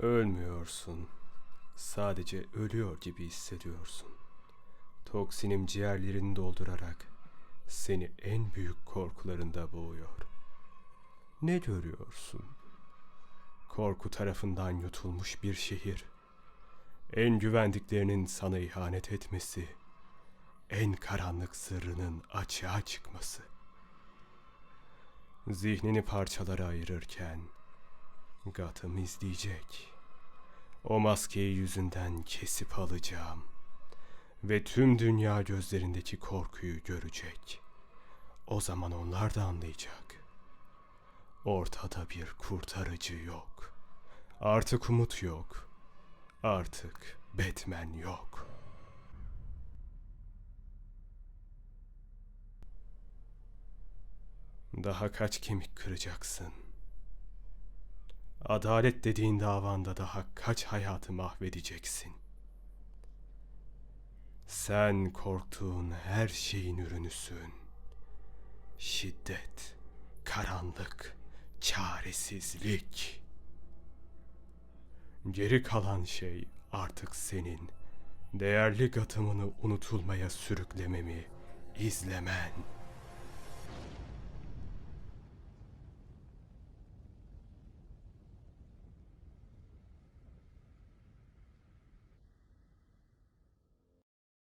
Ölmüyorsun. Sadece ölüyor gibi hissediyorsun. Toksinim ciğerlerini doldurarak seni en büyük korkularında boğuyor. Ne görüyorsun? Korku tarafından yutulmuş bir şehir. En güvendiklerinin sana ihanet etmesi, en karanlık sırrının açığa çıkması. Zihnini parçalara ayırırken Gotham izleyecek. O maskeyi yüzünden kesip alacağım. Ve tüm dünya gözlerindeki korkuyu görecek. O zaman onlar da anlayacak. Ortada bir kurtarıcı yok. Artık umut yok. Artık Batman yok. Daha kaç kemik kıracaksın? Adalet dediğin davanda daha kaç hayatı mahvedeceksin? Sen korktuğun her şeyin ürünüsün. Şiddet, karanlık, çaresizlik. Geri kalan şey artık senin. Değerli gatımını unutulmaya sürüklememi izlemen.